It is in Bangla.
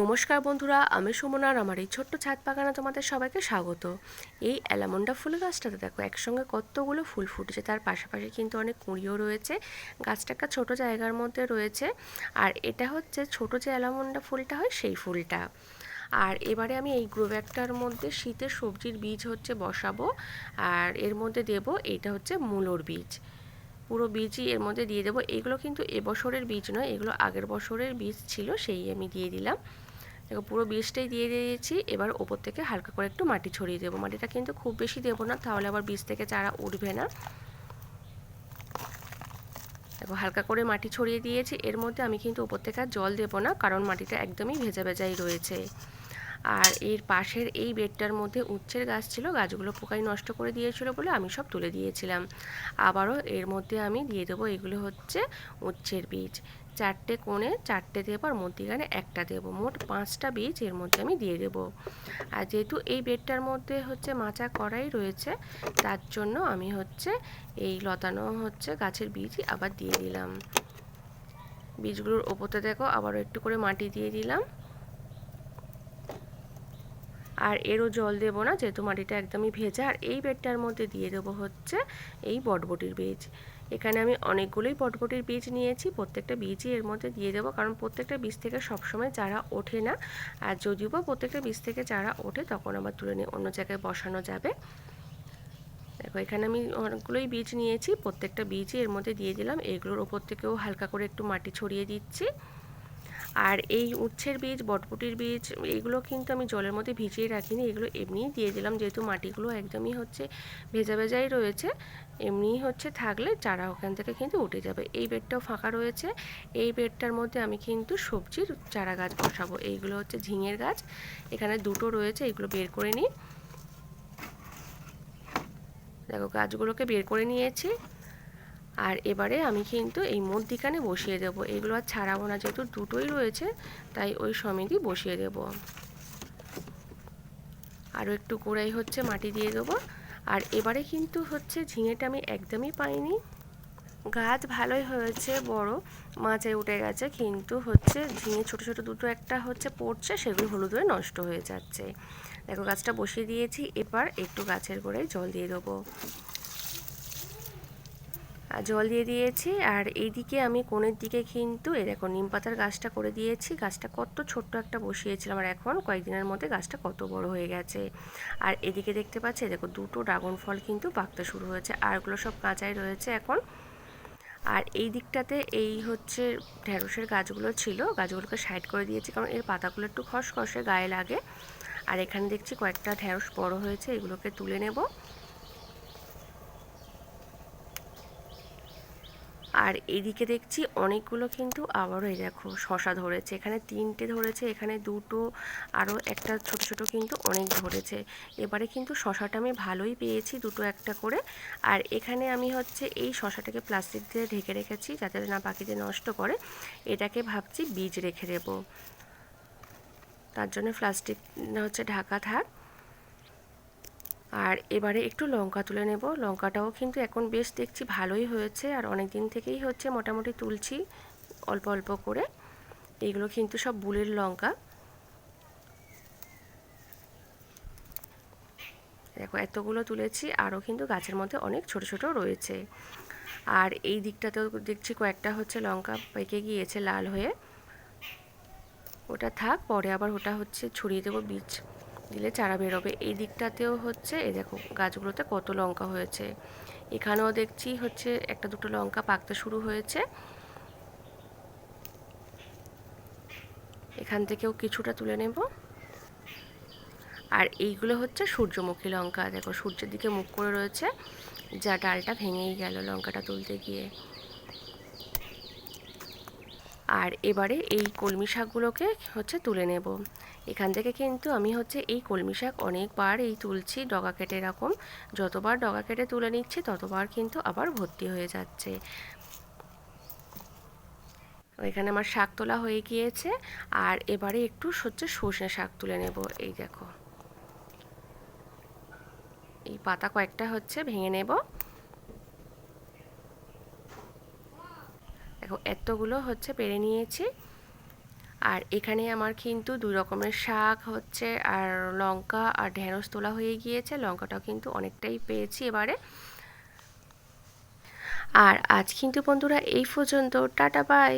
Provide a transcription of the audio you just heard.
নমস্কার বন্ধুরা, আমি সুমনার আমার এই ছোট্ট ছাদ বাগানে তোমাদের সবাইকে স্বাগত। এই অ্যালামন্ডা ফুল গাছটাতে দেখো, একসঙ্গে কতগুলো ফুল ফুটেছে, তার পাশাপাশি কিন্তু অনেক কুঁড়িও রয়েছে, গাছটা একটা ছোটো জায়গার মধ্যে রয়েছে, আর এটা হচ্ছে ছোট যে অ্যালামন্ডা ফুলটা হয় সেই ফুলটা। আর এবারে আমি এই গ্রো ব্যাগটার মধ্যে শীতের সবজির বীজ হচ্ছে বসাবো, আর এর মধ্যে দেব, এটা হচ্ছে মূলোর বীজ। পুরো বীজই এর মধ্যে দিয়ে দেবো। এগুলো কিন্তু এবছরের বীজ নয়, এগুলো আগের বছরের বীজ ছিল, সেই আমি দিয়ে দিলাম। দেখো, পুরো বীজটাই দিয়ে দিয়েছি। এবার ওপর থেকে হালকা করে একটু মাটি ছড়িয়ে দেবো। মাটিটা কিন্তু খুব বেশি দেবো না, তাহলে আবার বীজ থেকে চারা উঠবে না। দেখো, হালকা করে মাটি ছড়িয়ে দিয়েছি। এর মধ্যে আমি কিন্তু ওপর থেকে আর জল দেবো না, কারণ মাটিটা একদমই ভেজা ভেজাই রয়েছে। আর এর পাশের এই বেডটার মধ্যে উচ্ছের গাছ ছিল, গাছগুলো পোকাই নষ্ট করে দিয়েছিল বলে আমি সব তুলে দিয়েছিলাম। আবারও এর মধ্যে আমি দিয়ে দেবো এগুলো হচ্ছে উচ্ছের বীজ। চারটে কোণে চারটে দেবো আর মধ্যিখানে একটা দেবো। মোট পাঁচটা বীজ এর মধ্যে আমি দিয়ে দেবো। আর যেহেতু এই বেডটার মধ্যে হচ্ছে মাচা করাই রয়েছে, তার জন্য আমি হচ্ছে এই লতানো হচ্ছে গাছের বীজই আবার দিয়ে দিলাম। বীজগুলোর ওপরতে দেখো, আবারও একটু করে মাটি দিয়ে দিলাম। আর এরও জল দেবো না, যেহেতু মাটিটা একদমই ভেজা, আর এই বেডটার মধ্যে দিয়ে দেবো হচ্ছে এই বটবটির বীজ। এখানে আমি অনেকগুলোই বটবটির বীজ নিয়েছি, প্রত্যেকটা বীজই এর মধ্যে দিয়ে দেবো, কারণ প্রত্যেকটা বীজ থেকে সবসময় চারা ওঠে না। আর যদিও বা প্রত্যেকটা বীজ থেকে চারা ওঠে, তখন আবার তুলে নিয়ে অন্য জায়গায় বসানো যাবে। দেখো, এখানে আমি অনেকগুলোই বীজ নিয়েছি, প্রত্যেকটা বীজই এর মধ্যে দিয়ে দিলাম। এগুলোর ওপর থেকেও হালকা করে একটু মাটি ছড়িয়ে দিচ্ছি। আর এই উচ্ছের বীজ বটবটির বীজ এইগুলো কিন্তু আমি জলের মধ্যে ভিজিয়ে রাখিনি। এগুলো এমনিই দিয়ে দিলাম, যেহেতু মাটিগুলো একদমই হচ্ছে ভেজা ভেজাই রয়েছে। এমনিই হচ্ছে থাকলে চারা ওখান থেকে কিন্তু উঠে যাবে। এই বেডটাও ফাঁকা রয়েছে। এই বেডটার মধ্যে আমি কিন্তু সবজির চারা গাছ বসাবো। এইগুলো হচ্ছে ঝিঙের গাছ। এখানে দুটো রয়েছে, এগুলো বের করে নিই। দেখো, গাছগুলোকে বের করে নিয়েছি। আর এবারে আমি কিন্তু এই মধ্যিখানে বসিয়ে দেব। এগুলো আর ছাড়াবো না, যেহেতু দুটোই রয়েছে, তাই ওই সমেতই বসিয়ে দেব। আরও একটু গোড়াই হচ্ছে মাটি দিয়ে দেবো। আর এবারে কিন্তু হচ্ছে ঝিঙেটা আমি একদমই পাইনি। গাছ ভালোই হয়েছে, বড় মাচায় উঠে গেছে, কিন্তু হচ্ছে ঝিঙে ছোট ছোট দুটো একটা হচ্ছে পড়ছে, সেগুলো হলুদ হয়ে নষ্ট হয়ে যাচ্ছে। দেখো গাছটা বসিয়ে দিয়েছি, এবার একটু গাছের গোড়ায় জল দিয়ে দেবো। জল দিয়ে দিয়েছি। আর এইদিকে আমি কোণের দিকে কিন্তু দেখো নিম পাতার গাছটা করে দিয়েছি। গাছটা কত ছোট্ট একটা বসিয়েছিলাম আর এখন কয়েকদিনের মধ্যে গাছটা কত বড় হয়ে গেছে। আর এদিকে দেখতে পাচ্ছি দেখো দুটো ড্রাগন ফল কিন্তু পাকতে শুরু হয়েছে। আরগুলো সব কাঁচাই রয়েছে এখন। আর এই দিকটাতে এই হচ্ছে ঢেঁড়সের গাছগুলো ছিল। গাছগুলোকে সাইড করে দিয়েছি কারণ এর পাতাগুলো একটু খসখসে গায়ে লাগে। আর এখানে দেখছি কয়েকটা ঢেঁড়স বড় হয়েছে, এগুলোকে তুলে নেব। আর এদিকে দেখছি অনেকগুলো কিন্তু আবারও এই দেখো শশা ধরেছে, এখানে তিনটে ধরেছে, এখানে দুটো, আরও একটা ছোট ছোট কিন্তু অনেক ধরেছে। এবারে কিন্তু শশাটা আমি ভালোই পেয়েছি দুটো একটা করে। আর এখানে আমি হচ্ছে এই শশাটাকে প্লাস্টিক দিয়ে ঢেকে রেখেছি যাতে না পাখিতে নষ্ট করে। এটাকে ভাবছি বীজ রেখে দেবো। তার জন্য প্লাস্টিক হচ্ছে ঢাকা থাক আর এবারে একটু লঙ্কা তুলে নেব। লঙ্কাটাও কিন্তু এখন বেশ দেখছি ভালোই হয়েছে আর অনেক দিন থেকেই হচ্ছে মোটামুটি তুলছি অল্প অল্প করে। এগুলো কিন্তু সব বুলের লঙ্কা। দেখো, এতগুলো তুলেছি, আরও কিন্তু গাছের মধ্যে অনেক ছোট ছোট রয়েছে। আর এই দিকটাতেও দেখছি কয়েকটা হচ্ছে লঙ্কা পেকে গিয়েছে লাল হয়ে। ওটা থাক, পরে আবার ওটা হচ্ছে ছড়িয়ে দেবো বীজ। দিলে চারা বেরোবে। এই দিকটাতেও হচ্ছে, এই দেখো গাছগুলোতে কত লঙ্কা হয়েছে। এখানেও দেখছি হচ্ছে একটা দুটো লঙ্কা পাকতে শুরু হয়েছে। এখান থেকেও কিছুটা তুলে নেব। আর এইগুলো হচ্ছে সূর্যমুখী লঙ্কা। দেখো সূর্যের দিকে মুখ করে রয়েছে, যা ডালটা ভেঙেই গেল লঙ্কাটা তুলতে গিয়ে। আর এবারে এই কলমি শাকগুলোকে হচ্ছে তুলে নেব। এখান থেকে কিন্তু আমি হচ্ছে এই কলমি শাক অনেকবার এই তুলছি ডগা কেটে এরকম। যতবার ডগা কেটে তুলে নিচ্ছি, ততবার কিন্তু আবার ভর্তি হয়ে যাচ্ছে। এখানে আমার শাক তোলা হয়ে গিয়েছে। আর এবারে একটু হচ্ছে সর্ষে শাক তুলে নেব, এই দেখো। এই পাতা কয়েকটা হচ্ছে ভেঙে নেব। দেখো, এতগুলো হচ্ছে পেরে নিয়েছি। আর এখানে আমার কিন্তু দুই রকমের শাক হচ্ছে আর লঙ্কা আর ঢেঁড়স তোলা হয়ে গিয়েছে। লঙ্কাটাও কিন্তু অনেকটাই পেয়েছি এবারে। আর আজ কিন্তু বন্ধুরা এই পর্যন্ত। Tata, bye.